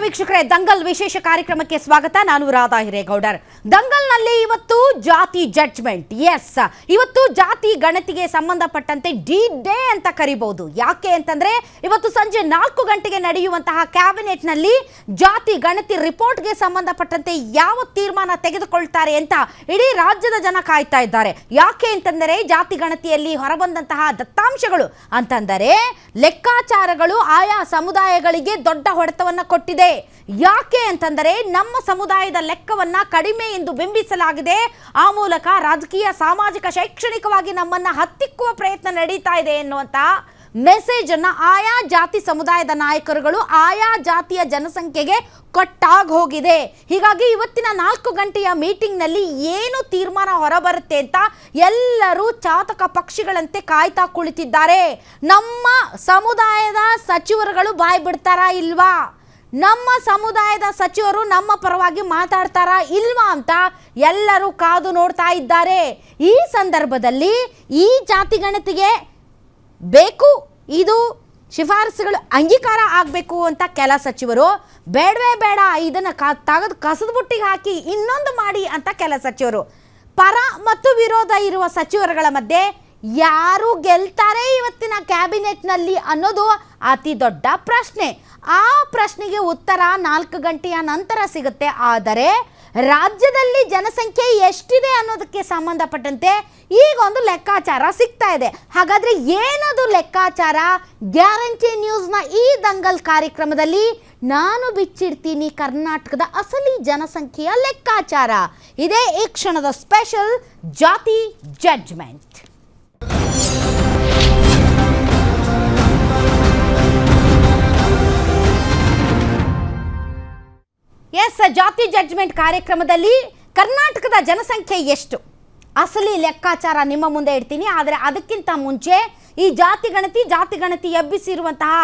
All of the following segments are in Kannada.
ವೀಕ್ಷಕರೇ, ದಂಗಲ್ ವಿಶೇಷ ಕಾರ್ಯಕ್ರಮಕ್ಕೆ ಸ್ವಾಗತ. ನಾನು ರಾಧಾ ಹಿರೇಗೌಡರ್. ದಂಗಲ್ನಲ್ಲಿ ಇವತ್ತು ಜಾತಿ ಜಡ್ಜ್ಮೆಂಟ್. ಎಸ್ ಇವತ್ತು ಜಾತಿ ಗಣತಿಗೆ ಸಂಬಂಧಪಟ್ಟಂತೆ ಡಿ ಡೇ ಅಂತ ಕರಿಬಹುದು ಯಾಕೆ ಅಂತಂದ್ರೆ, ಇವತ್ತು ಸಂಜೆ ನಾಲ್ಕು ಗಂಟೆಗೆ ನಡೆಯುವಂತಹ ಕ್ಯಾಬಿನೆಟ್ನಲ್ಲಿ ಜಾತಿ ಗಣತಿ ರಿಪೋರ್ಟ್ಗೆ ಸಂಬಂಧಪಟ್ಟಂತೆ ಯಾವ ತೀರ್ಮಾನ ತೆಗೆದುಕೊಳ್ತಾರೆ ಅಂತ ಇಡೀ ರಾಜ್ಯದ ಜನ ಕಾಯ್ತಾ ಇದ್ದಾರೆ. ಯಾಕೆ ಅಂತಂದರೆ, ಜಾತಿ ಗಣತಿಯಲ್ಲಿ ಹೊರಬಂದಂತಹ ದತ್ತಾಂಶಗಳು ಅಂತಂದರೆ, ಲೆಕ್ಕಾಚಾರಗಳು ಆಯಾ ಸಮುದಾಯಗಳಿಗೆ ದೊಡ್ಡ ಹೊಡೆತವನ್ನು ಕೊಟ್ಟಿದೆ. ಯಾಕೆ ಅಂತಂದರೆ ನಮ್ಮ ಸಮುದಾಯದ ಲೆಕ್ಕವನ್ನ ಕಡಿಮೆ ಎಂದು ಬಿಂಬಿಸಲಾಗಿದೆ. ಆ ಮೂಲಕ ರಾಜಕೀಯ, ಸಾಮಾಜಿಕ, ಶೈಕ್ಷಣಿಕವಾಗಿ ನಮ್ಮನ್ನ ಹತ್ತಿಕ್ಕುವ ಪ್ರಯತ್ನ ನಡೀತಾ ಇದೆ ಎನ್ನುವಂತ ಮೆಸೇಜ್ ಅನ್ನ ಆಯಾ ಜಾತಿ ಸಮುದಾಯದ ನಾಯಕರುಗಳು ಆಯಾ ಜಾತಿಯ ಜನಸಂಖ್ಯೆಗೆ ಕೊಟ್ಟಾಗ ಹೋಗಿದೆ. ಹೀಗಾಗಿ ಇವತ್ತಿನ ನಾಲ್ಕು ಗಂಟೆಯ ಮೀಟಿಂಗ್ನಲ್ಲಿ ಏನು ತೀರ್ಮಾನ ಹೊರಬರುತ್ತೆ ಅಂತ ಎಲ್ಲರೂ ಚಾತಕ ಪಕ್ಷಿಗಳಂತೆ ಕಾಯ್ತಾ ಕುಳಿತಿದ್ದಾರೆ. ನಮ್ಮ ಸಮುದಾಯದ ಸಚಿವರುಗಳು ಬಾಯ್ ಬಿಡ್ತಾರಾ ಇಲ್ವಾ? ನಮ್ಮ ಸಮುದಾಯದ ಸಚಿವರು ನಮ್ಮ ಪರವಾಗಿ ಮಾತಾಡ್ತಾರಾ ಇಲ್ವಾ ಅಂತ ಎಲ್ಲರೂ ಕಾದು ನೋಡ್ತಾ ಇದ್ದಾರೆ. ಈ ಸಂದರ್ಭದಲ್ಲಿ ಈ ಜಾತಿ ಗಣತಿಗೆ ಬೇಕು, ಇದು ಶಿಫಾರಸುಗಳು ಅಂಗೀಕಾರ ಆಗಬೇಕು ಅಂತ ಕೆಲ ಸಚಿವರು ಬೇಡವೇ ಬೇಡ, ಇದನ್ನು ಕ ತೆಗೆದು ಕಸದ ಬುಟ್ಟಿಗೆ ಹಾಕಿ ಇನ್ನೊಂದು ಮಾಡಿ ಅಂತ ಕೆಲ ಸಚಿವರು. ಪರ ಮತ್ತು ವಿರೋಧ ಇರುವ ಸಚಿವರುಗಳ ಮಧ್ಯೆ ಯಾರು ಗೆಲ್ತಾರೆ ಇವತ್ತಿನ ಕ್ಯಾಬಿನೆಟ್ನಲ್ಲಿ ಅನ್ನೋದು ಅತಿ ದೊಡ್ಡ ಪ್ರಶ್ನೆ. ಆ ಪ್ರಶ್ನೆಗೆ ಉತ್ತರ ನಾಲ್ಕು ಗಂಟೆಯ ನಂತರ ಸಿಗುತ್ತೆ. ಆದರೆ ರಾಜ್ಯದಲ್ಲಿ ಜನಸಂಖ್ಯೆ ಎಷ್ಟಿದೆ ಅನ್ನೋದಕ್ಕೆ ಸಂಬಂಧಪಟ್ಟಂತೆ ಈಗ ಒಂದು ಲೆಕ್ಕಾಚಾರ ಸಿಗ್ತಾ ಇದೆ. ಹಾಗಾದ್ರೆ ಏನದು ಲೆಕ್ಕಾಚಾರ? ಗ್ಯಾರಂಟಿ ನ್ಯೂಸ್ನ ಈ ದಂಗಲ್ ಕಾರ್ಯಕ್ರಮದಲ್ಲಿ ನಾನು ಬಿಚ್ಚಿಡ್ತೀನಿ ಕರ್ನಾಟಕದ ಅಸಲಿ ಜನಸಂಖ್ಯೆಯ ಲೆಕ್ಕಾಚಾರ. ಇದೇ ಈ ಕ್ಷಣದ ಸ್ಪೆಷಲ್ ಜಾತಿ ಜಡ್ಜ್ಮೆಂಟ್. ಎಸ್, ಜಾತಿ ಜಡ್ಜ್ಮೆಂಟ್ ಕಾರ್ಯಕ್ರಮದಲ್ಲಿ ಕರ್ನಾಟಕದ ಜನಸಂಖ್ಯೆ ಎಷ್ಟು? ಅಸಲಿ ಲೆಕ್ಕಾಚಾರ ನಿಮ್ಮ ಮುಂದೆ ಇಡ್ತೀನಿ, ಆದರೆ ಅದಕ್ಕಿಂತ ಮುಂಚೆ ಈ ಜಾತಿ ಗಣತಿ ಜಾತಿ ಗಣತಿ ಎಬ್ಬಿಸಿರುವಂತಹ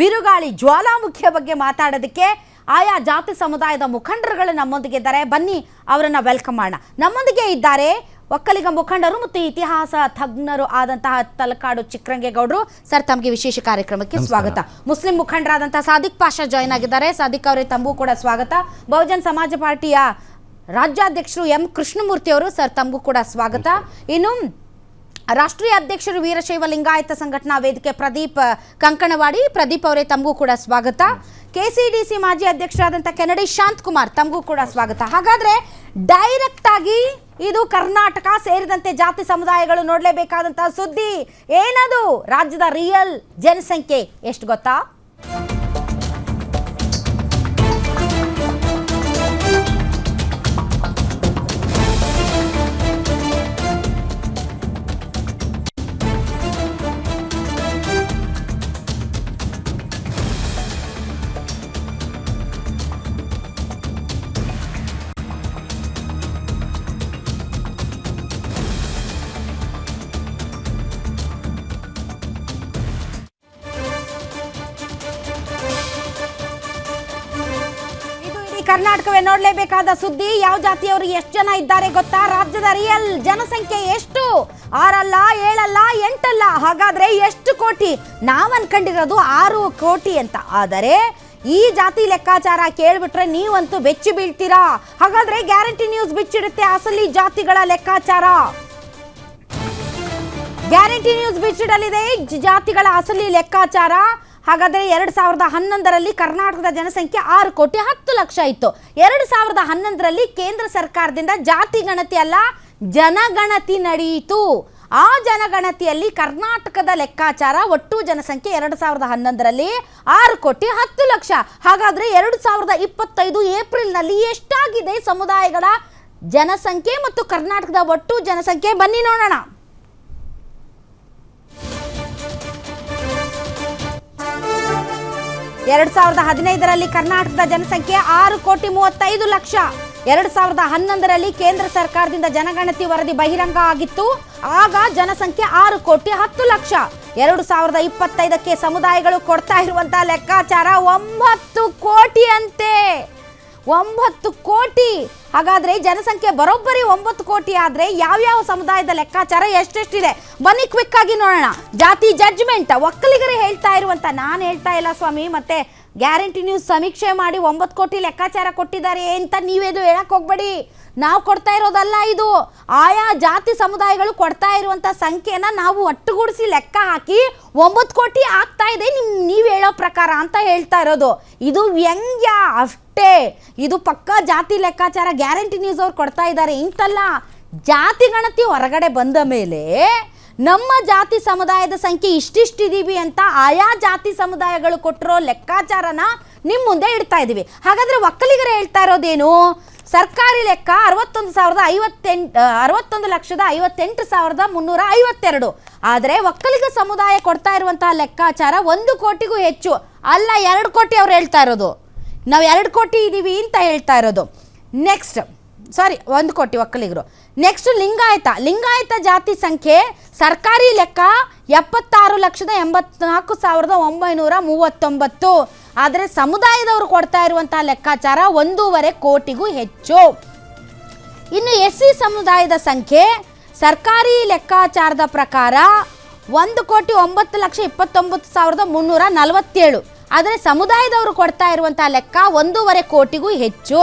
ಬಿರುಗಾಳಿ ಜ್ವಾಲಾಮುಖಿಯ ಬಗ್ಗೆ ಮಾತಾಡೋದಕ್ಕೆ ಆಯಾ ಜಾತಿ ಸಮುದಾಯದ ಮುಖಂಡರುಗಳು ನಮ್ಮೊಂದಿಗೆ ಇದ್ದಾರೆ. ಬನ್ನಿ, ಅವರನ್ನು ವೆಲ್ಕಮ್ ಮಾಡೋಣ. ನಮ್ಮೊಂದಿಗೆ ಇದ್ದಾರೆ ಒಕ್ಕಲಿಗ ಮುಖಂಡರು ಮತ್ತು ಇತಿಹಾಸ ತಜ್ಞರು ಆದಂತಹ ತಲಕಾಡು ಚಿಕ್ರಂಗೇಗೌಡರು. ಸರ್ ತಮಗೆ ವಿಶೇಷ ಕಾರ್ಯಕ್ರಮಕ್ಕೆ ಸ್ವಾಗತ. ಮುಸ್ಲಿಂ ಮುಖಂಡರಾದಂತಹ ಸಾದಿಕ್ ಪಾಷಾ ಜಾಯ್ನ್ ಆಗಿದ್ದಾರೆ. ಸಾದಿಕ್ ಅವರೇ ತಮಗೂ ಕೂಡ ಸ್ವಾಗತ. ಬಹುಜನ್ ಸಮಾಜ ಪಾರ್ಟಿಯ ರಾಜ್ಯಾಧ್ಯಕ್ಷರು ಎಂ. ಕೃಷ್ಣಮೂರ್ತಿ ಅವರು ಸರ್ ತಮಗೂ ಕೂಡ ಸ್ವಾಗತ. ಇನ್ನು ರಾಷ್ಟ್ರೀಯ ಅಧ್ಯಕ್ಷರು ವೀರಶೈವ ಲಿಂಗಾಯತ ಸಂಘಟನಾ ವೇದಿಕೆ ಪ್ರದೀಪ್ ಕಂಕಣವಾಡಿ ಪ್ರದೀಪ್ ಅವರೇ ತಮಗೂ ಕೂಡ ಸ್ವಾಗತ. ಕೆಸಿಡಿಸಿ ಮಾಜಿ ಅಧ್ಯಕ್ಷರಾದಂಥ ಕೆನಡಿ ಶಾಂತ್ ಕುಮಾರ್, ತಮಗೂ ಕೂಡ ಸ್ವಾಗತ. ಹಾಗಾದ್ರೆ ಡೈರೆಕ್ಟ್ ಆಗಿ ಇದು ಕರ್ನಾಟಕ ಸೇರಿದಂತೆ ಜಾತಿ ಸಮುದಾಯಗಳು ನೋಡಲೇಬೇಕಾದಂತಹ ಸುದ್ದಿ ಏನದು? ರಾಜ್ಯದ ರಿಯಲ್ ಜನಸಂಖ್ಯೆ ಎಷ್ಟು ಗೊತ್ತಾ? ಕರ್ನಾಟಕವೇ ನೋಡಲೇಬೇಕಾದ ಸುದ್ದಿ, ಯಾವ ಜಾತಿಯವರು ಎಷ್ಟು ಜನ ಇದ್ದಾರೆ ಗೊತ್ತಾ? ರಾಜ್ಯದ ರಿಯಲ್ ಜನಸಂಖ್ಯೆ ಎಷ್ಟು? ಆರಲ್ಲ, ಏಳಲ್ಲ, ಎಂಟಲ್ಲ, ಹಾಗಾದ್ರೆ ಎಷ್ಟು ಕೋಟಿ? ನಾವು ಅನ್ಕೊಂಡಿರೋದು ಆರು ಕೋಟಿ ಅಂತ. ಆದರೆ ಈ ಜಾತಿ ಲೆಕ್ಕಾಚಾರ ಕೇಳ್ಬಿಟ್ರೆ ನೀವಂತೂ ಬೆಚ್ಚಿ ಬೀಳ್ತೀರಾ? ಹಾಗಾದ್ರೆ ಗ್ಯಾರಂಟಿ ನ್ಯೂಸ್ ಬಿಚ್ಚಿಡುತ್ತೆ ಅಸಲಿ ಜಾತಿಗಳ ಲೆಕ್ಕಾಚಾರ. ಗ್ಯಾರಂಟಿ ನ್ಯೂಸ್ ಬಿಚ್ಚಿಡಲಿದೆ. ಜಾತಿಗಳ ಅಸಲಿ ಲೆಕ್ಕಾಚಾರ. ಹಾಗಾದರೆ ಎರಡು ಸಾವಿರದ ಹನ್ನೊಂದರಲ್ಲಿ ಕರ್ನಾಟಕದ ಜನಸಂಖ್ಯೆ ಆರು ಕೋಟಿ ಹತ್ತು ಲಕ್ಷ ಇತ್ತು. ಎರಡು ಸಾವಿರದ ಹನ್ನೊಂದರಲ್ಲಿ ಕೇಂದ್ರ ಸರ್ಕಾರದಿಂದ ಜಾತಿ ಗಣತಿ ಅಲ್ಲ, ಜನಗಣತಿ ನಡೆಯಿತು. ಆ ಜನಗಣತಿಯಲ್ಲಿ ಕರ್ನಾಟಕದ ಲೆಕ್ಕಾಚಾರ ಒಟ್ಟು ಜನಸಂಖ್ಯೆ ಎರಡು ಸಾವಿರದ ಹನ್ನೊಂದರಲ್ಲಿ ಆರು ಕೋಟಿ ಹತ್ತು ಲಕ್ಷ. ಹಾಗಾದ್ರೆ ಎರಡು ಸಾವಿರದ ಇಪ್ಪತ್ತೈದು ಏಪ್ರಿಲ್ನಲ್ಲಿ ಎಷ್ಟಾಗಿದೆ ಸಮುದಾಯಗಳ ಜನಸಂಖ್ಯೆ ಮತ್ತು ಕರ್ನಾಟಕದ ಒಟ್ಟು ಜನಸಂಖ್ಯೆ? ಬನ್ನಿ ನೋಡೋಣ. ಎರಡ್ ಸಾವಿರದ ಹದಿನೈದರಲ್ಲಿ ಕರ್ನಾಟಕದ ಜನಸಂಖ್ಯೆ ಆರು ಕೋಟಿ ಮೂವತ್ತೈದು ಲಕ್ಷ. ಎರಡ್ ಸಾವಿರದ ಹನ್ನೊಂದರಲ್ಲಿ ಕೇಂದ್ರ ಸರ್ಕಾರದಿಂದ ಜನಗಣತಿ ವರದಿ ಬಹಿರಂಗ ಆಗಿತ್ತು. ಆಗ ಜನಸಂಖ್ಯೆ ಆರು ಕೋಟಿ ಹತ್ತು ಲಕ್ಷ. ಎರಡು ಸಾವಿರದ ಇಪ್ಪತ್ತೈದಕ್ಕೆ ಸಮುದಾಯಗಳು ಕೊಡ್ತಾ ಇರುವಂತಹ ಲೆಕ್ಕಾಚಾರ ಒಂಬತ್ತು ಕೋಟಿ ಅಂತೆ ಒಂಬತ್ತು ಕೋಟಿ. ಹಾಗಾದ್ರೆ ಜನಸಂಖ್ಯೆ ಬರೋಬ್ಬರಿ ಒಂಬತ್ತು ಕೋಟಿ ಆದ್ರೆ ಯಾವ್ಯಾವ ಸಮುದಾಯದ ಲೆಕ್ಕಾಚಾರ ಎಷ್ಟೆಷ್ಟಿದೆ? ಬನ್ನಿ ಕ್ವಿಕ್ ಆಗಿ ನೋಡೋಣ. ಜಾತಿ ಜಡ್ಜ್ಮೆಂಟ್ ಒಕ್ಕಲಿಗರೇ ಹೇಳ್ತಾ ಇರುವಂತ ನಾನು ಹೇಳ್ತಾ ಇಲ್ಲ ಸ್ವಾಮಿ, ಮತ್ತೆ ಗ್ಯಾರಂಟಿ ನೀವು ಸಮೀಕ್ಷೆ ಮಾಡಿ ಒಂಬತ್ತು ಕೋಟಿ ಲೆಕ್ಕಾಚಾರ ಕೊಟ್ಟಿದ್ದಾರೆ ಅಂತ ನೀವೇದು ಹೇಳಕ್ಕೆ ಹೋಗ್ಬೇಡಿ. ನಾವು ಕೊಡ್ತಾ ಇರೋದಲ್ಲ ಇದು. ಆಯಾ ಜಾತಿ ಸಮುದಾಯಗಳು ಕೊಡ್ತಾ ಇರುವಂತ ಸಂಖ್ಯೆನ ನಾವು ಒಟ್ಟುಗೂಡಿಸಿ ಲೆಕ್ಕ ಹಾಕಿ ಒಂಬತ್ತು ಕೋಟಿ ಆಗ್ತಾ ಇದೆ ನಿಮ್ ನೀವು ಹೇಳೋ ಪ್ರಕಾರ ಅಂತ ಹೇಳ್ತಾ ಇರೋದು. ಇದು ವ್ಯಂಗ್ಯ ಅಷ್ಟೇ. ಇದು ಪಕ್ಕ ಜಾತಿ ಲೆಕ್ಕಾಚಾರ ಗ್ಯಾರಂಟಿ ನ್ಯೂಸ್ ಅವ್ರು ಕೊಡ್ತಾ ಇದ್ದಾರೆ. ಇಂತಲ್ಲ ಜಾತಿ ಗಣತಿ ಹೊರಗಡೆ ಬಂದ ಮೇಲೆ ನಮ್ಮ ಜಾತಿ ಸಮುದಾಯದ ಸಂಖ್ಯೆ ಇಷ್ಟಿಷ್ಟಿದ್ದೀವಿ ಅಂತ ಆಯಾ ಜಾತಿ ಸಮುದಾಯಗಳು ಕೊಟ್ಟಿರೋ ಲೆಕ್ಕಾಚಾರನ ನಿಮ್ಮ ಮುಂದೆ ಇಡ್ತಾ ಇದ್ದೀವಿ ಹಾಗಾದರೆ ಒಕ್ಕಲಿಗರು ಹೇಳ್ತಾ ಇರೋದೇನು? ಸರ್ಕಾರಿ ಲೆಕ್ಕ ಅರವತ್ತೊಂದು ಸಾವಿರದ ಐವತ್ತೆಂಟು ಅರವತ್ತೊಂದು ಲಕ್ಷದ ಐವತ್ತೆಂಟು ಸಾವಿರದ ಮುನ್ನೂರ ಐವತ್ತೆರಡು. ಆದರೆ ಒಕ್ಕಲಿಗ ಸಮುದಾಯ ಕೊಡ್ತಾ ಇರುವಂತಹ ಲೆಕ್ಕಾಚಾರ ಒಂದು ಕೋಟಿಗೂ ಹೆಚ್ಚು ಅಲ್ಲ, ಎರಡು ಕೋಟಿ ಅವ್ರು ಹೇಳ್ತಾ ಇರೋದು. ನಾವು ಎರಡು ಕೋಟಿ ಇದ್ದೀವಿ ಅಂತ ಹೇಳ್ತಾ ಇರೋದು. ನೆಕ್ಸ್ಟ್ ಸಾರಿ ಒಂದು ಕೋಟಿ ಒಕ್ಕಲಿಗರು. ನೆಕ್ಸ್ಟ್ ಲಿಂಗಾಯತ. ಲಿಂಗಾಯತ ಜಾತಿ ಸಂಖ್ಯೆ ಸರ್ಕಾರಿ ಲೆಕ್ಕ ಎಪ್ಪತ್ತಾರು ಲಕ್ಷದ ಎಂಬತ್ನಾಲ್ಕು ಸಾವಿರದ ಒಂಬೈನೂರ ಮೂವತ್ತೊಂಬತ್ತು. ಆದರೆ ಸಮುದಾಯದವರು ಕೊಡ್ತಾ ಇರುವಂತಹ ಲೆಕ್ಕಾಚಾರ ಒಂದೂವರೆ ಕೋಟಿಗೂ ಹೆಚ್ಚು. ಇನ್ನು ಎಸ್ ಸಿ ಸಮುದಾಯದ ಸಂಖ್ಯೆ ಸರ್ಕಾರಿ ಲೆಕ್ಕಾಚಾರದ ಪ್ರಕಾರ ಒಂದು ಕೋಟಿ ಒಂಬತ್ತು ಲಕ್ಷ ಇಪ್ಪತ್ತೊಂಬತ್ತು ಸಾವಿರದ ಮುನ್ನೂರ ನಲವತ್ತೇಳು. ಆದರೆ ಸಮುದಾಯದವರು ಕೊಡ್ತಾ ಇರುವಂತಹ ಲೆಕ್ಕ ಒಂದೂವರೆ ಕೋಟಿಗೂ ಹೆಚ್ಚು.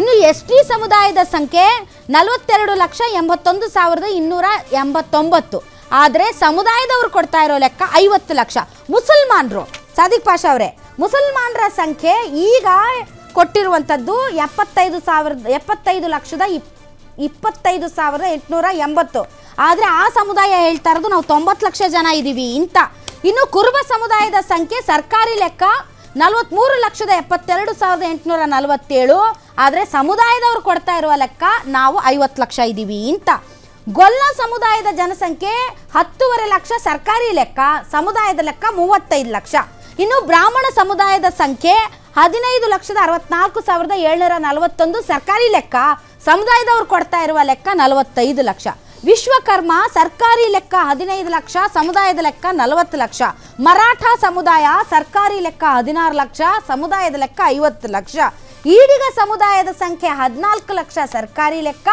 ಇನ್ನು ಎಸ್ ಟಿ ಸಮುದಾಯದ ಸಂಖ್ಯೆ ನಲವತ್ತೆರಡು ಲಕ್ಷ ಎಂಬತ್ತೊಂದು ಸಾವಿರದ ಇನ್ನೂರ ಎಂಬತ್ತೊಂಬತ್ತು. ಆದರೆ ಸಮುದಾಯದವರು ಕೊಡ್ತಾ ಇರೋ ಲೆಕ್ಕ ಐವತ್ತು ಲಕ್ಷ. ಮುಸಲ್ಮಾನರು. ಸಾದಿಕ್ ಪಾಷ ಅವರೇ, ಮುಸಲ್ಮಾನರ ಸಂಖ್ಯೆ ಈಗ ಕೊಟ್ಟಿರುವಂಥದ್ದು ಎಪ್ಪತ್ತೈದು ಸಾವಿರದ, ಎಪ್ಪತ್ತೈದು ಲಕ್ಷದ ಇಪ್, ಇಪ್ಪತ್ತೈದು ಸಾವಿರದ ಎಂಟುನೂರ ಎಂಬತ್ತು. ಆದರೆ ಆ ಸಮುದಾಯ ಹೇಳ್ತಾ ಇರೋದು ನಾವು ತೊಂಬತ್ತು ಲಕ್ಷ ಜನ ಇದ್ದೀವಿ ಇಂಥ ಇನ್ನು ಕುರುಬ ಸಮುದಾಯದ ಸಂಖ್ಯೆ ಸರ್ಕಾರಿ ಲೆಕ್ಕ ನಲವತ್ತ್ಮೂರು ಲಕ್ಷದ ಎಪ್ಪತ್ತೆರಡು ಸಾವಿರದ ಎಂಟುನೂರ ನಲವತ್ತೇಳು. ಆದರೆ ಸಮುದಾಯದವರು ಕೊಡ್ತಾ ಇರುವ ಲೆಕ್ಕ ನಾವು ಐವತ್ತು ಲಕ್ಷ ಇದ್ದೀವಿ ಅಂತ. ಗೊಲ್ಲ ಸಮುದಾಯದ ಜನಸಂಖ್ಯೆ ಹತ್ತೂವರೆ ಲಕ್ಷ ಸರ್ಕಾರಿ ಲೆಕ್ಕ, ಸಮುದಾಯದ ಲೆಕ್ಕ ಮೂವತ್ತೈದು ಲಕ್ಷ. ಇನ್ನು ಬ್ರಾಹ್ಮಣ ಸಮುದಾಯದ ಸಂಖ್ಯೆ ಹದಿನೈದು ಲಕ್ಷದ ಅರವತ್ನಾಲ್ಕು ಸಾವಿರದ ಏಳ್ನೂರ ನಲವತ್ತೊಂದು ಸರ್ಕಾರಿ ಲೆಕ್ಕ, ಸಮುದಾಯದವ್ರು ಕೊಡ್ತಾ ಇರುವ ಲೆಕ್ಕ ನಲವತ್ತೈದು ಲಕ್ಷ. ವಿಶ್ವಕರ್ಮ ಸರ್ಕಾರಿ ಲೆಕ್ಕ ಹದಿನೈದು ಲಕ್ಷ, ಸಮುದಾಯದ ಲೆಕ್ಕ ನಲವತ್ತು ಲಕ್ಷ. ಮರಾಠ ಸಮುದಾಯ ಸರ್ಕಾರಿ ಲೆಕ್ಕ ಹದಿನಾರು ಲಕ್ಷ, ಸಮುದಾಯದ ಲೆಕ್ಕ ಐವತ್ತು ಲಕ್ಷ. ಈಡಿಗ ಸಮುದಾಯದ ಸಂಖ್ಯೆ ಹದಿನಾಲ್ಕು ಲಕ್ಷ ಸರ್ಕಾರಿ ಲೆಕ್ಕ,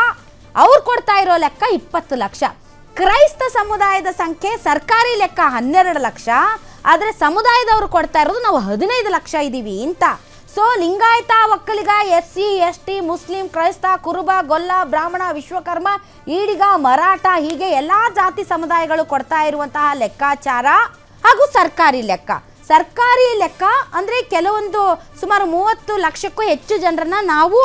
ಅವ್ರು ಕೊಡ್ತಾ ಇರೋ ಲೆಕ್ಕ ಇಪ್ಪತ್ತು ಲಕ್ಷ. ಕ್ರೈಸ್ತ ಸಮುದಾಯದ ಸಂಖ್ಯೆ ಸರ್ಕಾರಿ ಲೆಕ್ಕ ಹನ್ನೆರಡು ಲಕ್ಷ, ಆದರೆ ಸಮುದಾಯದವರು ಕೊಡ್ತಾ ಇರೋದು ನಾವು ಹದಿನೈದು ಲಕ್ಷ ಇದ್ದೀವಿ ಅಂತ. So Lingayat, Vokkaliga S C S T Muslim, ಕ್ರೈಸ್ತ, ಕುರುಬ, ಗೊಲ್ಲ, ಬ್ರಾಹ್ಮಣ, ವಿಶ್ವಕರ್ಮ, ಈಡಿಗ, ಮರಾಠ, ಹೀಗೆ ಎಲ್ಲ ಜಾತಿ ಸಮುದಾಯಗಳು ಕೊಡ್ತಾ ಇರುವಂತಹ ಲೆಕ್ಕಾಚಾರ ಹಾಗೂ ಸರ್ಕಾರಿ ಲೆಕ್ಕ. ಸರ್ಕಾರಿ ಲೆಕ್ಕ ಅಂದರೆ ಕೆಲವೊಂದು ಸುಮಾರು ಮೂವತ್ತು ಲಕ್ಷಕ್ಕೂ ಹೆಚ್ಚು ಜನರನ್ನ ನಾವು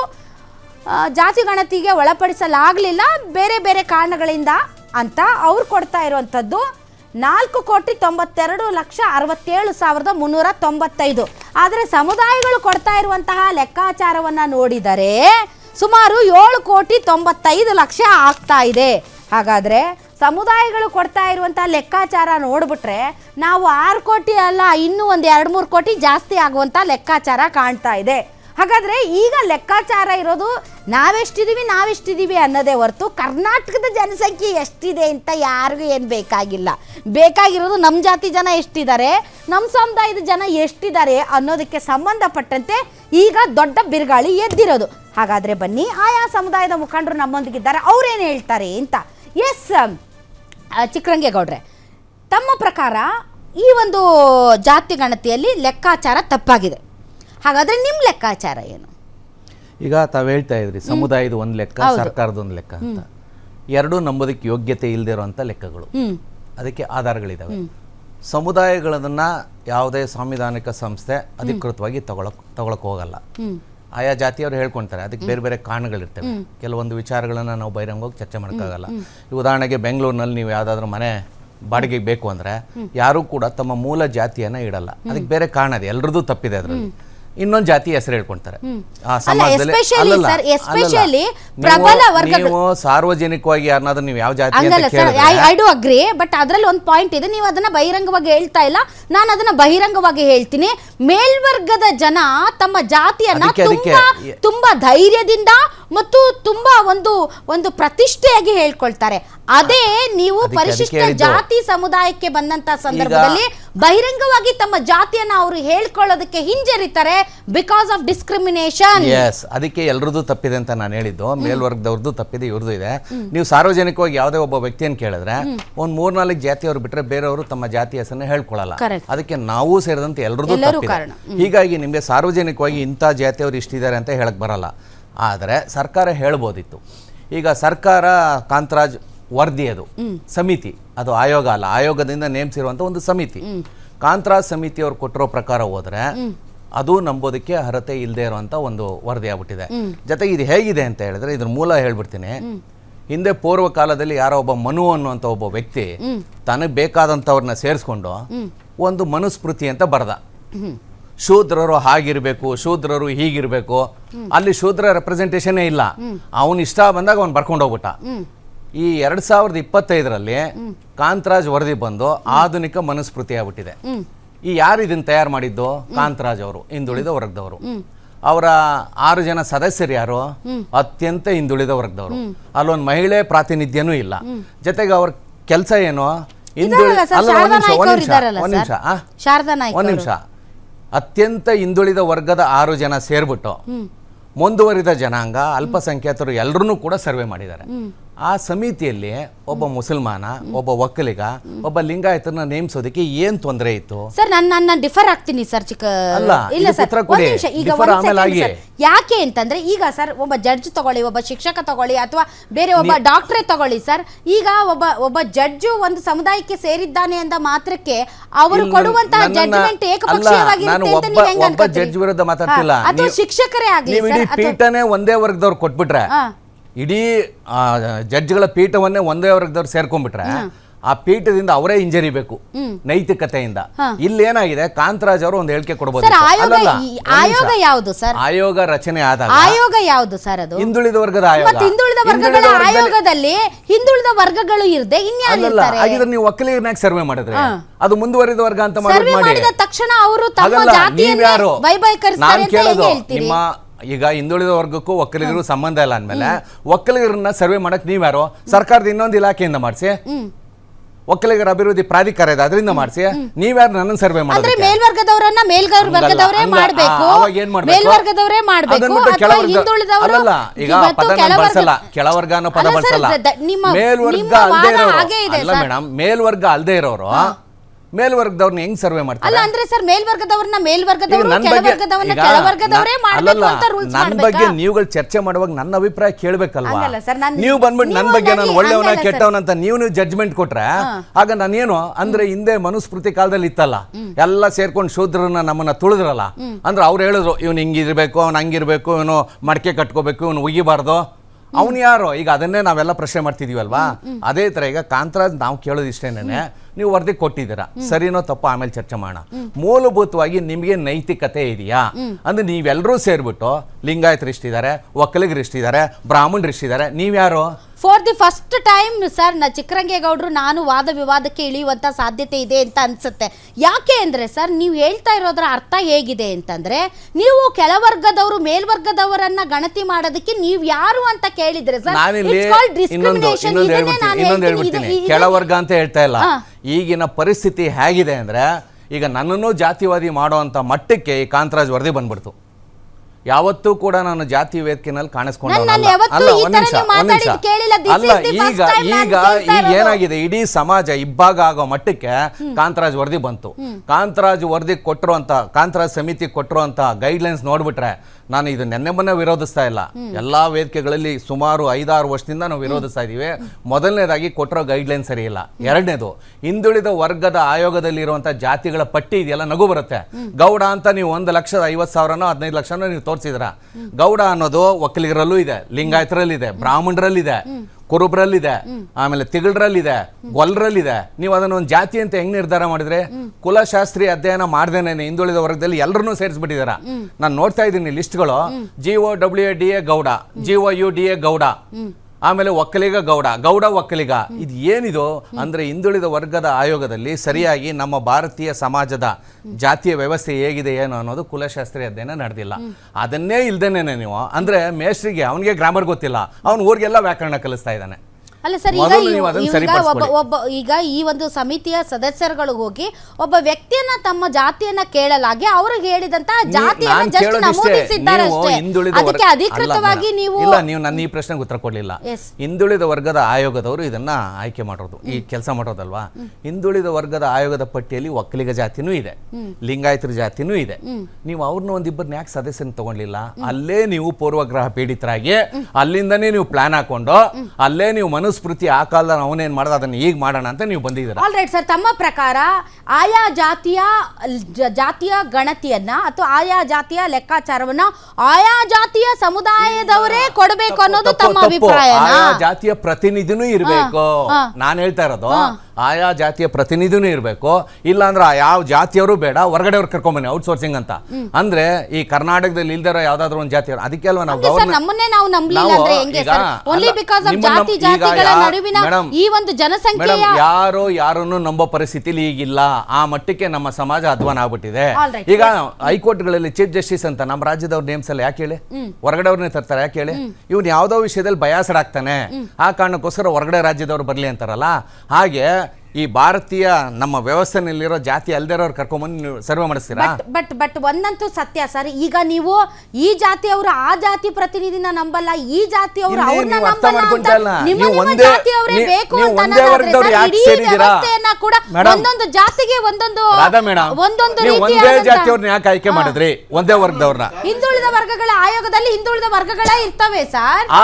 ಜಾತಿ ಗಣತಿಗೆ ಒಳಪಡಿಸಲಾಗಲಿಲ್ಲ. ಬೇರೆ ಬೇರೆ ಕಾರಣಗಳಿಂದ ಅಂತ ಅವ್ರು ಕೊಡ್ತಾ ಇರುವಂಥದ್ದು ನಾಲ್ಕು ಕೋಟಿ ತೊಂಬತ್ತೆರಡು ಲಕ್ಷ ಅರವತ್ತೇಳು ಸಾವಿರದ ಮುನ್ನೂರ ತೊಂಬತ್ತೈದು. ಆದರೆ ಸಮುದಾಯಗಳು ಕೊಡ್ತಾ ಇರುವಂತಹ ಲೆಕ್ಕಾಚಾರವನ್ನು ನೋಡಿದರೆ ಸುಮಾರು ಏಳು ಕೋಟಿ ತೊಂಬತ್ತೈದು ಲಕ್ಷ ಆಗ್ತಾ ಇದೆ. ಹಾಗಾದರೆ ಸಮುದಾಯಗಳು ಕೊಡ್ತಾ ಇರುವಂಥ ಲೆಕ್ಕಾಚಾರ ನೋಡಿಬಿಟ್ರೆ ನಾವು ಆರು ಕೋಟಿ ಅಲ್ಲ, ಇನ್ನೂ ಒಂದು ಎರಡು ಮೂರು ಕೋಟಿ ಜಾಸ್ತಿ ಆಗುವಂಥ ಲೆಕ್ಕಾಚಾರ ಕಾಣ್ತಾ ಇದೆ. ಹಾಗಾದ್ರೆ ಈಗ ಲೆಕ್ಕಾಚಾರ ಇರೋದು ನಾವೆಷ್ಟಿದ್ದೀವಿ ನಾವೆಷ್ಟಿದ್ದೀವಿ ಅನ್ನೋದೇ ಹೊರತು ಕರ್ನಾಟಕದ ಜನಸಂಖ್ಯೆ ಎಷ್ಟಿದೆ ಅಂತ ಯಾರಿಗೂ ಏನು ಬೇಕಾಗಿಲ್ಲ. ಬೇಕಾಗಿರೋದು ನಮ್ಮ ಜಾತಿ ಜನ ಎಷ್ಟಿದ್ದಾರೆ ನಮ್ಮ ಸಮುದಾಯದ ಜನ ಎಷ್ಟಿದ್ದಾರೆ ಅನ್ನೋದಕ್ಕೆ ಸಂಬಂಧಪಟ್ಟಂತೆ ಈಗ ದೊಡ್ಡ ಬಿರುಗಾಳಿ ಎದ್ದಿರೋದು. ಹಾಗಾದರೆ ಬನ್ನಿ, ಆಯಾ ಸಮುದಾಯದ ಮುಖಂಡರು ನಮ್ಮೊಂದಿಗಿದ್ದಾರೆ, ಅವ್ರೇನು ಹೇಳ್ತಾರೆ ಅಂತ. ಎಸ್ ಚಿಕ್ಕರಂಗೇಗೌಡ್ರೆ ತಮ್ಮ ಪ್ರಕಾರ ಈ ಒಂದು ಜಾತಿ ಗಣತಿಯಲ್ಲಿ ಲೆಕ್ಕಾಚಾರ ತಪ್ಪಾಗಿದೆ. ಹಾಗಾದ್ರೆ ನಿಮ್ಮ ಲೆಕ್ಕಾಚಾರ ಏನು? ಈಗ ತಾವು ಹೇಳ್ತಾ ಇದ್ರಿ ಸಮುದಾಯದ ಒಂದು ಲೆಕ್ಕ ಸರ್ಕಾರದ ಒಂದು ಲೆಕ್ಕ ಅಂತ. ಎರಡೂ ನಂಬೋದಕ್ಕೆ ಯೋಗ್ಯತೆ ಇಲ್ಲದೆ ಇರುವಂತ ಲೆಕ್ಕಗಳು. ಅದಕ್ಕೆ ಆಧಾರಗಳಿದಾವೆ. ಸಮುದಾಯಗಳನ್ನ ಯಾವುದೇ ಸಾಂವಿಧಾನಿಕ ಸಂಸ್ಥೆ ಅಧಿಕೃತವಾಗಿ ತಗೊಳಕ್ ತಗೊಳಕ್ ಹೋಗಲ್ಲ. ಆಯಾ ಜಾತಿಯವರು ಹೇಳ್ಕೊಂತಾರೆ. ಅದಕ್ಕೆ ಬೇರೆ ಬೇರೆ ಕಾರಣಗಳಿರ್ತವೆ. ಕೆಲವೊಂದು ವಿಚಾರಗಳನ್ನು ನಾವು ಬಹಿರಂಗವಾಗಿ ಚರ್ಚೆ ಮಾಡೋಕ್ಕಾಗಲ್ಲ. ಈ ಉದಾಹರಣೆಗೆ ಬೆಂಗಳೂರಿನಲ್ಲಿ ನೀವು ಯಾವುದಾದ್ರೂ ಮನೆ ಬಾಡಿಗೆಗೆ ಬೇಕು ಅಂದ್ರೆ ಯಾರೂ ಕೂಡ ತಮ್ಮ ಮೂಲ ಜಾತಿಯನ್ನ ಇಡಲ್ಲ. ಅದಕ್ಕೆ ಬೇರೆ ಕಾರಣ ಇದೆ. ಎಲ್ರದ್ದು ತಪ್ಪಿದೆ ಅದರಲ್ಲಿ. ಇನ್ನೊಂದು ಜಾತಿ ಹೆಸರು ಹೇಳ್ಕೊಂತಾರೆ ಆ ಸಮಾಜದಲ್ಲಿ ಅಲ್ಲಲ್ಲ, ಅಲ್ಲಲ್ಲ. ಪ್ರಬಲ ನೀವು- ವರ್ಗಗಳು- ನೀವು ಸಾರ್ವಜನಿಕವಾಗಿ ಯಾರನ್ನಾದ್ರೂ ನೀವು ಯಾವ ಜಾತಿ ಅಂತ ಹಂಗಲ್ಲ ಸರ್ ಕೇಳಿದ್ರೆ I I do agree but ಅದ್ರಲ್ಲಿ ಒಂದು ಪಾಯಿಂಟ್ ಇದೆ. ನೀವು ಅದನ್ನ ಬಹಿರಂಗವಾಗಿ ಹೇಳ್ತಾ ಇಲ್ಲ. ನಾನು ಅದನ್ನ ಬಹಿರಂಗವಾಗಿ ಹೇಳ್ತೀನಿ. ಮೇಲ್ವರ್ಗದ ಜನ ತಮ್ಮ ಜಾತಿಯನ್ನ ಅದಕ್ಕೆ- ಅದಕ್ಕೆ ತುಂಬಾ ತುಂಬಾ ಧೈರ್ಯದಿಂದ ಮತ್ತು ತುಂಬಾ ಒಂದು ಒಂದು ಪ್ರತಿಷ್ಠೆಯಾಗಿ ಹೇಳ್ಕೊಳ್ತಾರೆ. ಅದೇ ನೀವು ಪರಿಶಿಷ್ಟ ಜಾತಿ ಸಮುದಾಯಕ್ಕೆ ಬಂದಂತ ಸಂದರ್ಭದಲ್ಲಿ ಬಹಿರಂಗವಾಗಿ ತಮ್ಮ ಜಾತಿಯನ್ನ ಅವರು ಹೇಳ್ಕೊಳ್ಳೋದಕ್ಕೆ ಹಿಂಜರಿತಾರೆ ಬಿಕಾಸ್ ಆಫ್ ಡಿಸ್ಕ್ರಿಮಿನೇಷನ್ ಎಸ್ ಅದಕ್ಕೆ ಎಲ್ರದ್ದು ತಪ್ಪಿದೆ ಅಂತ ನಾನು ಹೇಳಿದ್ದು. ಮೇಲ್ವರ್ಗದವ್ರದ್ದು ತಪ್ಪಿದೆ ಇವ್ರದ್ದು ಇದೆ. ನೀವು ಸಾರ್ವಜನಿಕವಾಗಿ ಯಾವುದೇ ಒಬ್ಬ ವ್ಯಕ್ತಿಯನ್ನು ಕೇಳಿದ್ರೆ ಒಂದ್ ಮೂರ್ನಾಲ್ಕು ಜಾತಿಯವರು ಬಿಟ್ರೆ ಬೇರೆಯವರು ತಮ್ಮ ಜಾತಿ ಹೆಸರನ್ನ ಹೇಳ್ಕೊಳ್ಳಲ್ಲ ಅದಕ್ಕೆ ನಾವು ಸೇರಿದಂತೆ ಎಲ್ರದ್ದು ತಪ್ಪಿದೆ. ಕಾರಣ. ಹೀಗಾಗಿ ನಿಮಗೆ ಸಾರ್ವಜನಿಕವಾಗಿ ಇಂಥ ಜಾತಿಯವರು ಇಷ್ಟಿದ್ದಾರೆ ಅಂತ ಹೇಳಕ್ ಬರಲ್ಲ. ಆದರೆ ಸರ್ಕಾರ ಹೇಳ್ಬೋದಿತ್ತು. ಈಗ ಸರ್ಕಾರ ಕಾಂತರಾಜ್ ವರದಿ ಅದು ಸಮಿತಿ ಅದು ಆಯೋಗ ಅಲ್ಲ ಆಯೋಗದಿಂದ ನೇಮಿಸಿರುವಂಥ ಒಂದು ಸಮಿತಿ. ಕಾಂತರಾಜ್ ಸಮಿತಿಯವರು ಕೊಟ್ಟಿರೋ ಪ್ರಕಾರ ಹೋದರೆ ಅದು ನಂಬೋದಕ್ಕೆ ಅರ್ಹತೆ ಇಲ್ಲದೆ ಇರುವಂಥ ಒಂದು ವರದಿ ಆಗ್ಬಿಟ್ಟಿದೆ ಜೊತೆಗೆ ಇದು ಹೇಗಿದೆ ಅಂತ ಹೇಳಿದ್ರೆ ಇದ್ರ ಮೂಲ ಹೇಳ್ಬಿಡ್ತೀನಿ. ಹಿಂದೆ ಪೂರ್ವ ಕಾಲದಲ್ಲಿ ಯಾರೋ ಒಬ್ಬ ಮನು ಅನ್ನುವಂಥ ಒಬ್ಬ ವ್ಯಕ್ತಿ ತನಗೆ ಬೇಕಾದಂಥವ್ರನ್ನ ಸೇರಿಸ್ಕೊಂಡು ಒಂದು ಮನುಸ್ಮೃತಿ ಅಂತ ಬರೆದ. ಶೂದ್ರರು ಹಾಗಿರ್ಬೇಕು ಶೂದ್ರರು ಹೀಗಿರ್ಬೇಕು. ಅಲ್ಲಿ ಶೂದ್ರ ರೆಪ್ರೆಸೆಂಟೇಷನೇ ಇಲ್ಲ. ಅವನು ಇಷ್ಟ ಬಂದಾಗ ಅವ್ನು ಬರ್ಕೊಂಡು ಹೋಗ್ಬಿಟ್ಟ ಈ ಎರಡ್ ಸಾವಿರದ ಇಪ್ಪತ್ತೈದರಲ್ಲಿ ಕಾಂತರಾಜ್ ವರದಿ ಬಂದು ಆಧುನಿಕ ಮನುಸ್ಮೃತಿ ಆಗ್ಬಿಟ್ಟಿದೆ. ಈ ಯಾರು ಇದನ್ನ ತಯಾರು ಮಾಡಿದ್ದು? ಕಾಂತರಾಜ್ ಅವರು ಹಿಂದುಳಿದ ವರ್ಗದವರು. ಅವರ ಆರು ಜನ ಸದಸ್ಯರು ಯಾರು? ಅತ್ಯಂತ ಹಿಂದುಳಿದ ವರ್ಗದವರು. ಅಲ್ಲೊಂದು ಮಹಿಳೆ ಪ್ರಾತಿನಿಧ್ಯನೂ ಇಲ್ಲ. ಜೊತೆಗೆ ಅವ್ರ ಕೆಲಸ ಏನು? ಹಿಂದುಳಿದ ಒಂದ್ ನಿಮಿಷ, ಒಂದ್ ನಿಮಿಷ, ಅತ್ಯಂತ ಹಿಂದುಳಿದ ವರ್ಗದ ಆರು ಜನ ಸೇರ್ಬಿಟ್ಟು ಮುಂದುವರಿದ ಜನಾಂಗ ಅಲ್ಪಸಂಖ್ಯಾತರು ಎಲ್ಲರೂ ಕೂಡ ಸರ್ವೆ ಮಾಡಿದ್ದಾರೆ. ಆ ಸಮಿತಿಯಲ್ಲಿ ಒಬ್ಬ ಮುಸಲ್ಮಾನ ಒಬ್ಬ ಒಕ್ಕಲಿಗ ಒಬ್ಬ ಲಿಂಗಾಯತರನ್ನ ನೇಮಿಸೋದಕ್ಕೆ ಏನ್ ತೊಂದರೆ ಇತ್ತು ಸರ್ ನಾನು ನಾನು ಡಿಫರ್ ಆಗ್ತೀನಿ ಸರ್ ಚಿಕ್ಕ ಅಲ್ಲ, ಇಲ್ಲ ಇದಕ್ಕೆ ಸರ್ ಉತ್ತರ ಒಂದ್ ಕೊಡಿ. ನಿಮಿಷ ಈಗ Differ ಒಂದ್ ಆಮೇಲೆ second ಆಗಿ. ಯಾಕೆ ಅಂತಂದ್ರೆ ಈಗ ಸರ್ ಒಬ್ಬ ಜಡ್ಜ್ ತಗೊಳ್ಳಿ ಒಬ್ಬ ಶಿಕ್ಷಕ ತಗೊಳ್ಳಿ ಅಥವಾ ಬೇರೆ ಒಬ್ಬ ಡಾಕ್ಟರ್ ತಗೊಳ್ಳಿ ಸರ್ ಈಗ ಒಬ್ಬ ಒಬ್ಬ ಜಡ್ಜು ಒಂದು ಸಮುದಾಯಕ್ಕೆ ಸೇರಿದ್ದಾನೆ ಅಂದ ಮಾತ್ರಕ್ಕೆ ಅವರು ಇಲ್ಲಿ ಕೊಡುವಂತಹ ನನ್ನನ್ನ- ಜಡ್ಜ್ಮೆಂಟ್ ಏಕಪಕ್ಷೀಯವಾಗಿ ಏಕಪಕ್ಷೀಯವಾಗಿರುತ್ತೆ ಅಂತ ಒಬ್ಬ- ನೀವು ಹೆಂಗ್ ಒಬ್ಬ ಅನ್ಕೋತೀರಿ? ಜಡ್ಜ್ ವಿರುದ್ಧ ಮಾತಾಡ್ತಿಲ್ಲ. ಹಾ, ಅಥವಾ ನೀವು- ಶಿಕ್ಷಕರೇ ಆಗ್ಲಿ ನೀವು ಇಡೀ ಸರ್ ಅಥವಾ ಪೀಠನೇ ಒಂದೇ ವರ್ಗದವ್ರು ಕೊಟ್ಬಿಟ್ರೆ ಹಾ. ಇಡೀ ಆ, ಜಡ್ಜ್ಗಳ ಪೀಠವನ್ನೇ ಒಂದೇ ವರ್ಗದವ್ರು ಸೇರ್ಕೊಂಡ್ಬಿಟ್ರೆ ಆ ಪೀಠದಿಂದ ಅವರೇ ಹಿಂಜರಿಬೇಕು ನೈತಿಕತೆಯಿಂದ. ಇಲ್ಲಿ ಏನಾಗಿದೆ ಕಾಂತರಾಜ್ ಅವರು ಒಂದು ಹೇಳಿಕೆ ಕೊಡಬಹುದು ಆಯೋಗ ಯಾವುದು ಸರ್? ಆಯೋಗ ರಚನೆ ಆದಾಗ ಆಯೋಗ ಯಾವುದು ಸರ್ ಅದು? ಹಿಂದುಳಿದ ವರ್ಗದ ಆಯೋಗ. ಹಿಂದುಳಿದ ವರ್ಗಗಳ ಆಯೋಗದಲ್ಲಿ ಹಿಂದುಳಿದ ವರ್ಗಗಳು ಇರದೆ ಇನ್ಯಾರು ಹಾಗಿದ್ರೆ ನೀವು ಒಕ್ಕಲಿಗರ್ನಾಗ ಸರ್ವೆ ಮಾಡಿದ್ರೆ ಅದು ಮುಂದುವರಿದ ವರ್ಗ ಅಂತ ಮಾಡೋದು ಮಾಡಿ. ಮಾಡಿದ ತಕ್ಷಣ ಅವರು ತಮ್ಮ ಯಾರು ಬೈ ಬೈ ಅಂತ ಹೇಳ್ತೀರಿ? ನಿಮ್ಮ ಈಗ ಹಿಂದುಳಿದ ವರ್ಗಕ್ಕೂ ಒಕ್ಕಲಿಗರು ಸಂಬಂಧ ಇಲ್ಲ ಅಂದ್ಮೇಲೆ ಒಕ್ಕಲಿಗರನ್ನ ಸರ್ವೆ ಮಾಡಕ್ ನೀವ್ಯಾರು? ಸರ್ಕಾರದ ಇನ್ನೊಂದು ಇಲಾಖೆಯಿಂದ ಮಾಡಿಸಿ. ಒಕ್ಕಲಿಗರ ಅಭಿವೃದ್ಧಿ ಪ್ರಾಧಿಕಾರ ಇದೆ ಅದರಿಂದ ಮಾಡಿಸಿ. ನೀವ್ಯಾರು ನನ್ನ ಸರ್ವೆ ಅಂದ್ರೆ ಮಾಡೋದಕ್ಕೆ ಮೇಲ್ವರ್ಗದವರನ್ನ ಮೇಲ್ವರ್ಗದವರೇ ಹಂಗಲ್ಲ, ಮಾಡ್ಬೇಕು. ಅವಾಗ ಏನ್ ಮಾಡ್ಬೇಕು? ಮೇಲ್ವರ್ಗದವರೇ ಮಾಡ್ಬೇಕು. ಅದನ್ನ ಬಿಟ್ಟು ಅಥವಾ ಕೆಳವರ್ಗ- ಹಿಂದುಳಿದವರು ಅಲ್ಲಲ್ಲ, ಈಗ ಇವತ್ತು ಪದ ನಾನು ಕೆಳವರ್ಗ- ಬಳಸಲ್ಲ, ಕೆಳವರ್ಗ ಅನ್ನೋ ಪದ ಅಲ್ಲ ಸರ್, ಬಳಸಲ್ಲ. ದ- ನಿಮ್ಮ ಮೇಲ್ವರ್ಗ ನಿಮ್ಮ ಅಲ್ದೇ ವಾದ ಇರೋರು. ಹಾಗೆ ಇದೆ ಅಲ್ಲ ಸರ್. ಮೇಡಮ್ ಮೇಲ್ವರ್ಗ ಅಲ್ದೇ ಇರೋರು ಮೇಲ್ವರ್ಗದವ್ರನ್ನ ಹೆಂಗ್ ಸರ್ವೆ ಅಲ್ಲ ಮಾಡ್ತಾರೆ ಅಂದ್ರೆ ಸರ್ ಮೇಲ್ವರ್ಗದವ್ರನ್ನ ಮೇಲ್ವರ್ಗದವರು ಬಗ್ಗೆ- ಕೆಳವರ್ಗದವನ್ನ ಈಗ ಕೆಳವರ್ಗದವರೇ ನ- ಮಾಡ್ಬೇಕು ಅಲ್ಲಲ್ಲ, ಅಂತ ರೂಲ್ಸ್ ನನ್ ಬಗ್ಗೆ ನೀವುಗಳು ಚರ್ಚೆ ಮಾಡುವಾಗ ನನ್ನ ಅಭಿಪ್ರಾಯ ಕೇಳ್ಬೇಕಲ್ವಾ? ಹಂಗಲ್ಲ ಸರ್, ನಾನ್- ನೀವು ಬಂದ್ಬಿಟ್ಟು ನನ್ನ ನೀವು ಬಗ್ಗೆ ನಾನು ಹಂಗಾಗಿ- ಒಳ್ಳೆಯವನ ಹಂಗಲ್ಲ ಸರ್. ಕೆಟ್ಟವನಂತ ನೀವು ನೀವು ಜಡ್ಜ್ಮೆಂಟ್ ಕೊಟ್ರೆ ಆಗ ನಾನೇನು ಅಂದ್ರೆ ಹಿಂದೆ ಮನುಸ್ಮೃತಿ ಕಾಲದಲ್ಲಿ ಇತ್ತಲ್ಲ ಎಲ್ಲ ಸೇರ್ಕೊಂಡು ಶೂದ್ರನ್ನ ನಮ್ಮನ್ನ ತುಳಿದ್ರಲ್ಲ ಅಂದ್ರೆ ಅವ್ರು ಹೇಳಿದ್ರು ಇವ್ನು ಹಿಂಗಿರ್ಬೇಕು ಅವ್ನು ಹಂಗಿರ್ಬೇಕು ಇವನು ಮಡಕೆ ಕಟ್ಕೋಬೇಕು ಇವನು ಉಗಿಬಾರ್ದು. ಅವನು ಯಾರು? ಈಗ ಅದನ್ನೇ ನಾವೆಲ್ಲ ಪ್ರಶ್ನೆ ಮಾಡ್ತಿದೀವಲ್ವಾ? ಅದೇ ತರ ಈಗ ಕಾಂತರಾಜ್ ನಾವು ಕೇಳೋದು ಇಷ್ಟೇನೆ ನೀವು ವರದಿ ಕೊಟ್ಟಿದ್ದೀರಾ? ಸರಿನೋ ತಪ್ಪ ಆಮೇಲೆ ಚರ್ಚೆ ಮಾಡೋಣ. ಮೂಲಭೂತವಾಗಿ ನಿಮಗೆ ನೈತಿಕತೆ ಇದೆಯಾ? ಅಂದ್ರೆ ನೀವೆಲ್ಲರೂ ಸೇರ್ಬಿಟ್ಟು ಇಷ್ಟಿದ್ದಾರೆ, ಬ್ರಾಹ್ಮಣರು ಇಷ್ಟಿದ್ದಾರೆ, ನೀವ್ಯಾರು? ಫಾರ್ ದಿ ಫಸ್ಟ್ ಟೈಮ್ ಸರ್ನ ಚಿಕ್ಕರಂಗೇಗೌಡರು ನಾನು ವಾದ ವಿವಾದಕ್ಕೆ ಇಳಿಯುವಂತ ಸಾಧ್ಯತೆ ಇದೆ ಅಂತ ಅನ್ಸುತ್ತೆ. ಯಾಕೆ ಅಂದ್ರೆ ಸರ್ ನೀವು ಹೇಳ್ತಾ ಇರೋದ್ರ ಅರ್ಥ ಹೇಗಿದೆ ಅಂತಂದ್ರೆ ನೀವು ಕೆಳವರ್ಗದವರು ಮೇಲ್ವರ್ಗದವರನ್ನ ಗಣತಿ ಮಾಡೋದಕ್ಕೆ ನೀವು ಯಾರು ಅಂತ ಕೇಳಿದ್ರೆ ಸರ್ ಕೆಳವರ್ಗ ಅಂತ ಹೇಳ್ತಾ ಇಲ್ಲ. ಈಗಿನ ಪರಿಸ್ಥಿತಿ ಹೇಗಿದೆ ಅಂದ್ರೆ ಈಗ ನನ್ನನ್ನು ಜಾತಿವಾದಿ ಮಾಡುವಂತ ಮಟ್ಟಕ್ಕೆ ಈ ಕಾಂತರಾಜ್ ವರದಿ ಬಂದ್ಬಿಡ್ತು. ಯಾವತ್ತೂ ಕೂಡ ನಾನು ಜಾತಿ ವೇದಿಕೆನಲ್ಲಿ ಯಾವತ್ತೂ ಅಲ್ಲ ಈಗ ಈಗ ಈಗ ಏನಾಗಿದೆ? ಇಡೀ ಸಮಾಜ ಇಬ್ಬಾಗ ಆಗೋ ಮಟ್ಟಕ್ಕೆ ಕಾಂತರಾಜ್ ವರದಿ ಬಂತು. ಕಾಂತರಾಜ್ ವರದಿ ಕೊಟ್ಟಿರುವಂತ ಕಾಂತರಾಜ್ ಸಮಿತಿ ಕೊಟ್ಟಿರುವಂತ ಗೈಡ್ಲೈನ್ಸ್ ನೋಡ್ಬಿಟ್ರೆ ನಾನು ಇದು ನೆನ್ನೆ ಮೊನ್ನೆ ವಿರೋಧಿಸ್ತಾ ಇಲ್ಲ. ಎಲ್ಲಾ ವೇದಿಕೆಗಳಲ್ಲಿ ಸುಮಾರು ಐದಾರು ವರ್ಷದಿಂದ ನಾವು ವಿರೋಧಿಸ್ತಾ ಇದ್ದೀವಿ. ಮೊದಲನೇದಾಗಿ ಕೊಟ್ಟಿರೋ ಗೈಡ್ಲೈನ್ ಸರಿ ಇಲ್ಲ. ಎರಡನೇದು ಹಿಂದುಳಿದ ವರ್ಗದ ಆಯೋಗದಲ್ಲಿ ಇರುವಂತ ಜಾತಿಗಳ ಪಟ್ಟಿ ಇದೆಯಲ್ಲ ನಗು ಬರುತ್ತೆ. ಗೌಡ ಅಂತ ನೀವು ಒಂದು ಲಕ್ಷದ ಐವತ್ತು ಸಾವಿರನೋ ಹದಿನೈದು ಲಕ್ಷನೋ ನೀವು ತೋರಿಸಿದ್ರ ಗೌಡ ಅನ್ನೋದು ಒಕ್ಕಲಿಗರಲ್ಲೂ ಇದೆ ಲಿಂಗಾಯತರಲ್ಲಿದೆ ಬ್ರಾಹ್ಮಣರಲ್ಲಿದೆ. ಕುರುಬರಲ್ಲಿದೆ ಆಮೇಲೆ ತಿಗಳರಲ್ಲಿದೆ ಗೊಲ್ರಲ್ಲಿದೆ. ನೀವು ಅದನ್ನ ಒಂದು ಜಾತಿ ಅಂತ ಹೆಂಗ್ ನಿರ್ಧಾರ ಮಾಡಿದ್ರೆ? ಕುಲಶಾಸ್ತ್ರಿ ಅಧ್ಯಯನ ಮಾಡ್ದೇನೆ ಹಿಂದುಳಿದ ವರ್ಗದಲ್ಲಿ ಎಲ್ಲರನ್ನೂ ಸೇರಿಸ್ಬಿಟ್ಟಿದಾರ ನಾನು ನೋಡ್ತಾ ಇದ್ದೀನಿ ಲಿಸ್ಟ್ಗಳು G O W D A Gowda G O U D A Gowda ಆಮೇಲೆ ಒಕ್ಕಲಿಗ ಗೌಡ ಗೌಡ ಒಕ್ಕಲಿಗ. ಇದು ಏನಿದು? ಅಂದ್ರೆ ಹಿಂದುಳಿದ ವರ್ಗದ ಆಯೋಗದಲ್ಲಿ ಸರಿಯಾಗಿ ನಮ್ಮ ಭಾರತೀಯ ಸಮಾಜದ ಜಾತಿಯ ವ್ಯವಸ್ಥೆ ಹೇಗಿದೆ ಏನು ಅನ್ನೋದು ಕುಲಶಾಸ್ತ್ರೀಯ ಅಧ್ಯಯನ ನಡೆದಿಲ್ಲ. ಅದನ್ನೇ ಇಲ್ದೇನೆ ನೀವು. ಅಂದ್ರೆ ಮೇಸ್ಟ್ರಿಗೆ ಅವನಿಗೆ ಗ್ರಾಮರ್ ಗೊತ್ತಿಲ್ಲ. ಅವ್ನು ಊರಿಗೆಲ್ಲ ವ್ಯಾಕರಣ ಕಲಿಸ್ತಾ ಇದ್ದಾನೆ. ಅಲ್ಲ ಸರ್ ಈಗ ಮೊದಲು ನೀವು ಅದನ್ನ ಈಗ ಒಬ್ಬ ಸರಿಪಡಿಸ್ಕೊಳ್ಳಿ. ಒಬ್ಬ ಈಗ ಈ ಒಂದು ಸಮಿತಿಯ ಸದಸ್ಯರುಗಳು ಹೋಗಿ ಒಬ್ಬ ವ್ಯಕ್ತಿಯನ್ನ ತಮ್ಮ ಜಾತಿಯನ್ನ ಕೇಳಲಾಗಿ ಅವ್ರಿಗೆ ಹೇಳಿದಂತ ಜಾತಿಯನ್ನ ನಾನ್ ಜಸ್ಟ್ ಕೇಳೋದಿಷ್ಟೇ, ನಮೂದಿಸಿದ್ದಾರೆ ನೀವು ಅಷ್ಟೇ. ಹಿಂದುಳಿದ ಅದಕ್ಕೆ ಅಧಿಕೃತವಾಗಿ ನೀವು ಇಲ್ಲ ನೀವು ನನ್ನ ಈ ಪ್ರಶ್ನೆಗೆ ಉತ್ತರ ಕೊಡಲಿಲ್ಲ. Yes. ಹಿಂದುಳಿದ ವರ್ಗದ ಆಯೋಗದವರು ಇದನ್ನ ಆಯ್ಕೆ ಮಾಡೋದು ಈ ಕೆಲಸ ಮಾಡೋದಲ್ವಾ? ಹಿಂದುಳಿದ ವರ್ಗದ ಆಯೋಗದ ಪಟ್ಟಿಯಲ್ಲಿ ಒಕ್ಕಲಿಗ ಜಾತಿನೂ ಇದೆ ಲಿಂಗಾಯತರ ಜಾತಿನೂ ಇದೆ. ನೀವು ಅವ್ರನ್ನ ಒಂದಿಬ್ಬರನ್ನ ಯಾಕೆ ಸದಸ್ಯನ ತಗೊಂಡಿಲ್ಲ ಅಲ್ಲೇ ನೀವು ಪೂರ್ವಗ್ರಹ ಪೀಡಿತರಾಗಿ ಅಲ್ಲಿಂದನೇ ನೀವು ಪ್ಲಾನ್ ಹಾಕೊಂಡು ಅಲ್ಲೇ ನೀವು ಮನುಸ್ಮೃತಿ ಆ ಕಾಲ ಅವನೇನ್ ಮಾಡ್ದ ಅದನ್ನ ಈಗ ಮಾಡೋಣ ಅಂತ ನೀವು ಬಂದಿದ್ದೀರಾ? ಆಲ್ ರೈಟ್ ಸರ್ ತಮ್ಮ ಪ್ರಕಾರ ಆಯಾ ಜಾತಿಯ ಜಾತಿಯ ಗಣತಿಯನ್ನ ಅಥವಾ ಆಯಾ ಜಾತಿಯ ಲೆಕ್ಕಾಚಾರವನ್ನ ಆಯಾ ಜಾತಿಯ ಸಮುದಾಯದವರೇ ಕೊಡಬೇಕು ಅನ್ನೋದು ತಮ್ಮ ಅಭಿಪ್ರಾಯ ಆಯಾ ಜಾತಿಯ ಪ್ರತಿನಿಧಿನೂ ಇರಬೇಕು. ನಾನು ಹೇಳ್ತಾ ಇರೋದು ಆಯಾ ಜಾತಿಯ ಪ್ರತಿನಿಧಿನೂ ಇರಬೇಕು. ಇಲ್ಲಾಂದ್ರೆ ಆ ಯಾವ ಜಾತಿಯವರು ಬೇಡ ಹೊರಗಡೆಯವ್ರು ಕರ್ಕೊಂಬನ್ನಿ ಔಟ್ಸೋರ್ಸಿಂಗ್ ಅಂತ. ಅಂದ್ರೆ ಈ ಕರ್ನಾಟಕದಲ್ಲಿ ಇಲ್ದಿರೋ ಯಾವ್ದಾದ್ರು ಒಂದು ಜಾತಿ ಅದಕ್ಕೆ ಅಲ್ವಾ ನಾವು ನಮ್ಮನ್ನೇ ನಾವು ನಂಬಲಿಲ್ಲ ಅಂದ್ರೆ ಹೆಂಗೆ ಸರ್? ಓನ್ಲಿ ಅಲ್ಲ, ಬಿಕಾಸ್ ಆಫ್ ಜಾತಿ ಜಾತಿಗಳ ನಡುವಿನ ಈ ಒಂದು ಜನಸಂಖ್ಯೆಯ ಮೇಡಮ್ ಯಾರು ಯಾರನ್ನು ನಂಬೋ ಪರಿಸ್ಥಿತಿಲಿ ಈಗಿಲ್ಲ. ಆ ಮಟ್ಟಕ್ಕೆ ನಮ್ಮ ಸಮಾಜ ಅಧ್ವಾನ ಆಗ್ಬಿಟ್ಟಿದೆ. ಈಗ ಹೈಕೋರ್ಟ್ಗಳಲ್ಲಿ ಚೀಫ್ ಜಸ್ಟಿಸ್ ಅಂತ ನಮ್ಮ ರಾಜ್ಯದವ್ರ ನೇಮ್ಸ್ ಎಲ್ಲ ಯಾಕೆ ಹೇಳಿ? ಹೊರಗಡೆಯವ್ರನ್ನೇ ತರ್ತಾರೆ ಯಾಕೆ ಹೇಳಿ? ಇವ್ನು ಯಾವ್ದೋ ವಿಷಯದಲ್ಲಿ ಬಯಾಸಡ್ ಆಗ್ತಾನೆ ಆ ಕಾರಣಕ್ಕೋಸ್ಕರ ಹೊರಗಡೆ ರಾಜ್ಯದವ್ರು ಬರ್ಲಿ ಅಂತಾರಲ್ಲ? ಹಾಗೆ ಈ ಭಾರತೀಯ ನಮ್ಮ ವ್ಯವಸ್ಥೆನಲ್ಲಿರೋ ಜಾತಿ ಅಲ್ದಿರೋರು ಕರ್ಕೊಂಬಂದು ನೀವು ಸರ್ವೆ ಮಾಡಿಸ್ತೀರಾ? ಬಟ್ ಬಟ್ ಬಟ್ ಒಂದಂತೂ ಸತ್ಯ ಸರ್. ಈಗ ನೀವು ಈ ಜಾತಿಯವರು ಆ ಜಾತಿ ಪ್ರತಿನಿಧಿನ ನಂಬಲ್ಲ ಈ ಜಾತಿಯವರು ಇಲ್ಲಿ ಅವ್ರನ್ನ ನೀವು ಅರ್ಥ ನಂಬಲ್ಲ ಅಂತ ಮಾಡ್ಕೊಂತಾ ಇಲ್ಲ. ನಿಮ್ಮ ನೀವು ನಿಮ್ಮ ಒಂದೇ- ಜಾತಿಯವರೇ ನೀ- ಬೇಕು ನೀವು ಅಂತ ಒಂದೇ ಅನ್ನೋದಾದ್ರೆ ವರ್ಗದವ್ರು ಸರ್, ಯಾಕೆ ಇಡೀ ಸೇರಿದ್ದೀರಾ? ವ್ಯವಸ್ಥೆಯನ್ನ ಕೂಡ ಒಂದೊಂದು ಜಾತಿಗೆ ಒಂದೊಂದು ರಾಧಾ ಮೇಡಮ್ ಒಂದೊಂದು ನೀವು ಒಂದೇ ರೀತಿಯಾದಂತ- ಜಾತಿಯವ್ರನ್ನ ಯಾಕೆ ಆಯ್ಕೆ ಮಾಡಿದ್ರಿ? ಒಂದೇ ವರ್ಗದವ್ರನ್ನ. ಹಿಂದುಳಿದ ವರ್ಗಗಳ ಆಯೋಗದಲ್ಲಿ ಹಿಂದುಳಿದ ವರ್ಗಗಳೇ ಇರ್ತವೆ ಸರ್. ಆ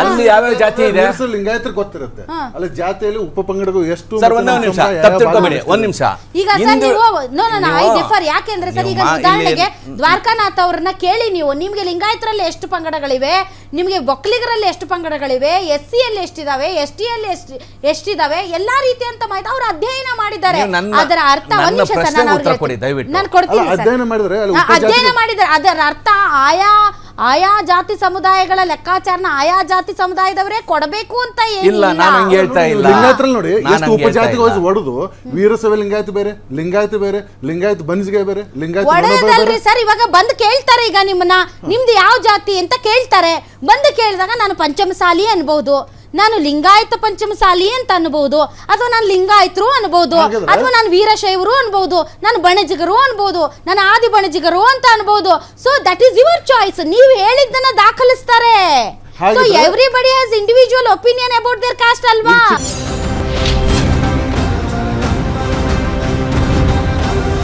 ಅಲ್ಲಿ ಯಾವ್ಯಾವ ಜಾತಿ ಇದೆ? ಲಿಂಗಾಯತರಿಗೆ ಗೊತ್ತಿರುತ್ತೆ. ಅಲ್ಲಿ ಜಾತಿಯಲ್ಲಿ ಉಪ ಪಂಗಡಗಳು ಎಷ್ಟು ಸರ್ ಒಂದೇ ನಿಮಿಷ ತಪ್ಪು ತಿಳ್ಕೊಬೇಡಿ ಒಂದ್ ನಿಮಿಷ. ಈಗ ಸರ್ ನೀವು ನೋ ನೋ ಐ ನೀವು- ಡಿಫರ್ ಯಾಕೆಂದ್ರೆ ಸರ್ ಈಗ ನೀವು ಮಾ- ಉದಾಹರಣೆಗೆ ಇಲ್ಲಿ- ದ್ವಾರಕಾನಾಥ್ ಅವ್ರನ್ನ ಕೇಳಿ ನೀವು ನಿಮ್ಗೆ ಲಿಂಗಾಯತರಲ್ಲಿ ಎಷ್ಟು ಪಂಗಡಗಳಿವೆ? ನಿಮ್ಗೆ ಒಕ್ಕಲಿಗರಲ್ಲಿ ಎಷ್ಟು ಪಂಗಡಗಳಿವೆ? ಎಸ್ ಸಿ ಅಲ್ಲಿ ಎಷ್ಟಿದಾವೆ? ಎಸ್ ಟಿ ಅಲ್ಲಿ ಎಷ್ಟು ಎಷ್ಟಿದಾವೆ? ಎಲ್ಲಾ ರೀತಿಯಂತ ಮಾಹಿತಿ ಅವ್ರು ಅಧ್ಯಯನ ಮಾಡಿದ್ದಾರೆ. ನೀವು ನನ್ನ- ಅದರ ಅರ್ಥ ಒಂದ್ ನನ್ನ ನಿಮಿಷ ಸರ್ ಪ್ರಶ್ನೆಗೆ ನಾನು ಉತ್ತರ ಅವ್ರಿಗೆ ಕೊಡಿ, ದಯವಿಟ್ಟು. ನಾನು ಕೊಡ್ತೀನಿ ಸರ್. ಅಧ್ಯಯನ ಮಾಡಿದ್ರೆ ಅಲ್ಲಿ ಅಧ್ಯಯನ ಮಾಡಿದ್ದಾರೆ ಅದರ ಅರ್ಥ ಆಯಾ ಆಯಾ ಜಾತಿ ಸಮುದಾಯಗಳ ಲೆಕ್ಕಾಚಾರನ ಆಯಾ ಜಾತಿ ಸಮುದಾಯದವರೇ ಕೊಡಬೇಕು ಅಂತ ಇಲ್ಲ ಏನಿಲ್ಲ ನಾನು ಹಂಗೆ ಹೇಳ್ತಾ ಇಲ್ಲ. ಲಿಂಗಾಯತ್ರ ನೋಡಿ ನಾನು ಎಷ್ಟು ಹಂಗೆ ಹೇಳ್ತಾ ಉಪಜಾತಿಗಳು ಇಲ್ಲ. ಹೊಡೆದು ವೀರಶೈವ ಲಿಂಗಾಯತ ಬೇರೆ ಲಿಂಗಾಯತ ಬೇರೆ ಲಿಂಗಾಯತ ಬನ್ಸ್ಗೆ ಬೇರೆ ಲಿಂಗಾಯತ ಮನೋಭಾವ ಒಡೆಯದಲ್ರಿ ಬೇರೆ ಸರ್ ಇವಾಗ ಬಂದು ಕೇಳ್ತಾರೆ ಈಗ ನಿಮ್ಮನ್ನ. ನಿಮ್ದು ಯಾವ ಜಾತಿ ಅಂತ ಕೇಳ್ತಾರೆ. ಬಂದು ಕೇಳಿದಾಗ ನಾನು ಪಂಚಮಸಾಲಿ ಅನ್ಬಹುದು ನಾನು ಲಿಂಗಾಯತ ಪಂಚಮಸಾಲಿ ಅಂತ ಅನ್ಬಹುದು ಅಥವಾ ನಾನು ಲಿಂಗಾಯತರು ಅನ್ಬಹುದು? ಅಥವಾ ನಾನು ವೀರಶೈವರು ಅನ್ಬಹುದು ನಾನು ಬಣಜಿಗರು ಅನ್ಬಹುದು ನಾನು ಆದಿ ಬಣಜಿಗರು ಅಂತ ಅನ್ಬಹುದು so that is your choice ನೀವು ಹೇಳಿದ್ದನ್ನ ದಾಖಲಿಸ್ತಾರೆ. So everybody has individual opinion about their caste ಅಲ್ವಾ?